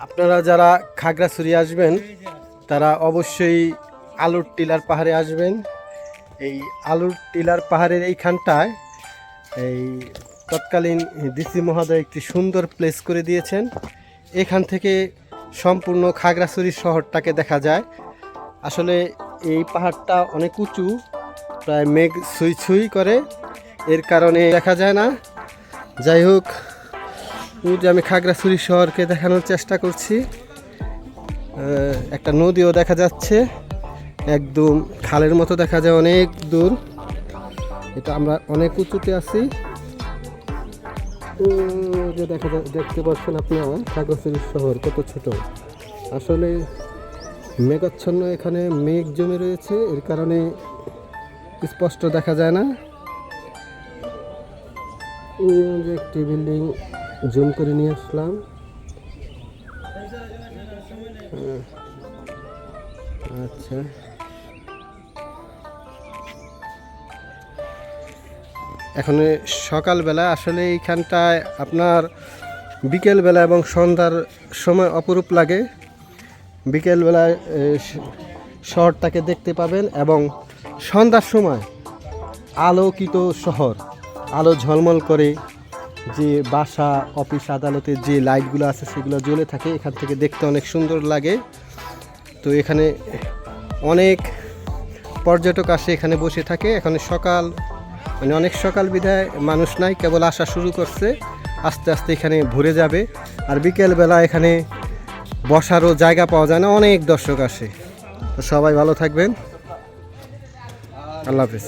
আপনারা যারা খাগড়াছড়ি আসবেন, তারা অবশ্যই আলুর টিলার পাহাড়ে আসবেন। এই আলুর টিলার পাহাড়ের এইখানটায় এই তৎকালীন ডিসি মহোদয় একটি সুন্দর প্লেস করে দিয়েছেন। এখান থেকে সম্পূর্ণ খাগড়াছড়ি শহরটাকে দেখা যায়। আসলে এই পাহাড়টা অনেক উঁচু, প্রায় মেঘ ছুঁই ছুঁই করে। এর কারণে দেখা যায় না। যাই হোক যে আমি খাগড়াছড়ি শহরকে দেখানোর চেষ্টা করছি একটা নদীও দেখা যাচ্ছে, একদম খালের মতো দেখা যায়, অনেক দূর। এটা আমরা অনেক উঁচুতে আছি। যে দেখা দেখতে পাচ্ছেন আপনারা খাগড়াছড়ি শহর কত ছোট। আসলে মেঘাচ্ছন্ন এখানে মেঘ জমে রয়েছে, এর কারণে স্পষ্ট দেখা যায় না। যে একটি বিল্ডিং জুম করে নিয়ে আসলাম। হ্যাঁ। আচ্ছা। এখন সকালবেলা আসলে এইখানটায় আপনার বিকেলবেলা এবং সন্ধ্যার সময় অপরূপ লাগে। বিকেলবেলায় শহরটাকে দেখতে পাবেন এবং সন্ধ্যার সময় আলোকিত শহর, আলো ঝলমল করে যে বাসা, অফিস আদালতের যে লাইটগুলো আছে সেগুলো জ্বলে থাকে, এখান থেকে দেখতে অনেক সুন্দর লাগে। তো এখানে অনেক পর্যটক আসে, এখানে বসে থাকে। এখানে সকাল মানে অনেক সকাল বিধায় মানুষ নাই, কেবল আসা শুরু করছে। আস্তে আস্তে এখানে ভরে যাবে। আর বিকেলবেলা এখানে বসারও জায়গা পাওয়া যায় না, অনেক দর্শক আসে। তো সবাই ভালো থাকবেন। আল্লাহ হাফিজ।